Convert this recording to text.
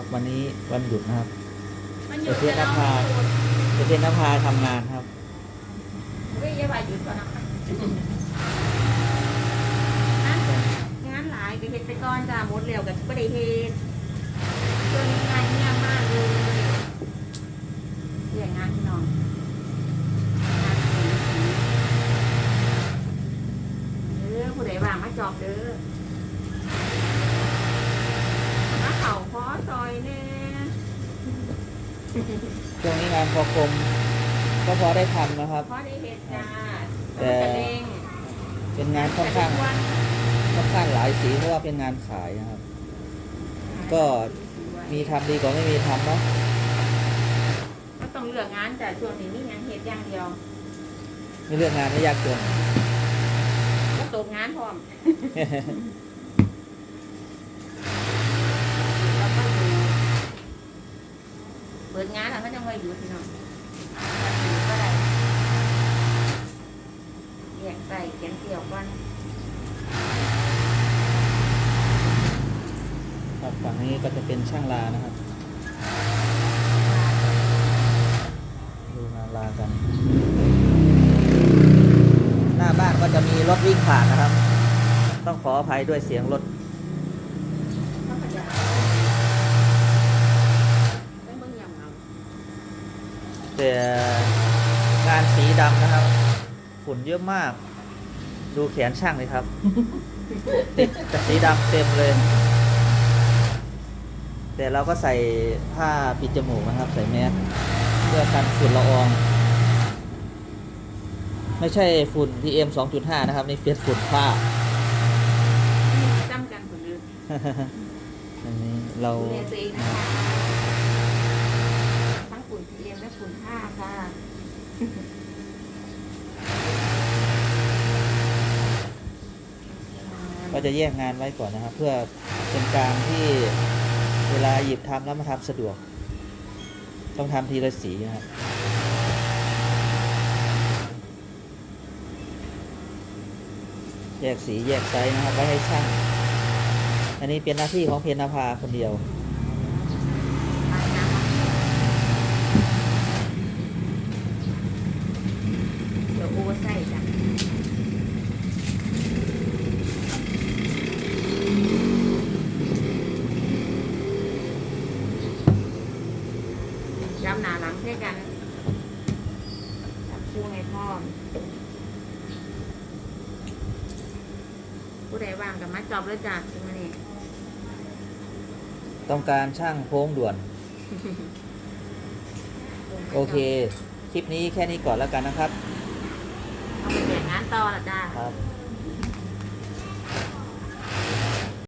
ครับ วันนี้วันหยุดนะครับมันหยุดเดี๋ยวเทศนภาเจะเป็นนภาทำงานครับ เฮ้ยอย่าว่าหยุดก่อนนะคะนะงานหลายก็เฮ็ดไปก่อนจ้าหมดเร็วกับก็ได้เฮ็ดเรื่องงานเงียบมากเลยเรื่องงานพี่น้องงานสีสีเออผู้ใดว่างมาจอบเด้อมาเข่าพอซอยแน่ ช่วงนี้งานพอกรมก็พอได้ทำนะครับพอได้เฮ็ดจ้าแต่กระเด้งเป็นงานค่อนข้าง ค่อนข้างหลายสีเพราะว่าเป็นงานขายนะครับ ก็มีทำดีกว่าไม่มีทำเนาะก็ต้องเลือกงานแต่ช่วงนี้นี่งานเฮ็ดอย่างเดียวไม่เลือกงานไม่ยากจนก็ตกงานพร้อมแล้วก็ดูเปิดงานแล้วก็จะมาอยู่ที่น้องอยู่ก็ได้แยกใส่เขียนเกี่ยวกันครับฝั่งนี้ก็จะเป็นช่างลานะครับ ดูงานลากัน หน้าบ้านก็จะมีรถวิ่งผ่านนะครับ ต้องขออภัยด้วยเสียงรถ ก็ขยับไม่เบิ่งยำเอา แต่งานสีดำนะครับ ฝุ่นเยอะมาก ดูแขนช่างเลยครับ ติดแต่สีดำเต็มเลย แต่เราก็ใส่ผ้าปิดจมูกนะครับ ใส่แมสเพื่อกันฝุ่นละออง ไม่ใช่ฝุ่น PM 2.5 นะครับนี่เป็นฝุ่นผ้าจำกันคนอื่นอันนี้เราดูแลตัวเองนะคะทั้งฝุ่ ขุนผ้าค่ะก็จะแยกงานไว้ก่อนนะครับ เพื่อเป็นการที่เวลาหยิบทำแล้วมาทำสะดวก ต้องทำทีละสีนะครับแยกสีแยกไซส์นะครับไว้ให้ช่าง อันนี้เป็นหน้าที่ของเพญนาภาคนเดียว เดี๋ยว โอเวอร์ไซส์จ้ะย้ำหนาหลังใช่กันจับคู่ให้พร้อผู้ใดว่างกับมาจอบเลยจ้ะถึงมานี่ต้องการช่างโค้งด่วน โอเค คลิปนี้แค่นี้ก่อนแล้วกันนะครับ เอาไปแบ่งงานต่อละจ้า ครับ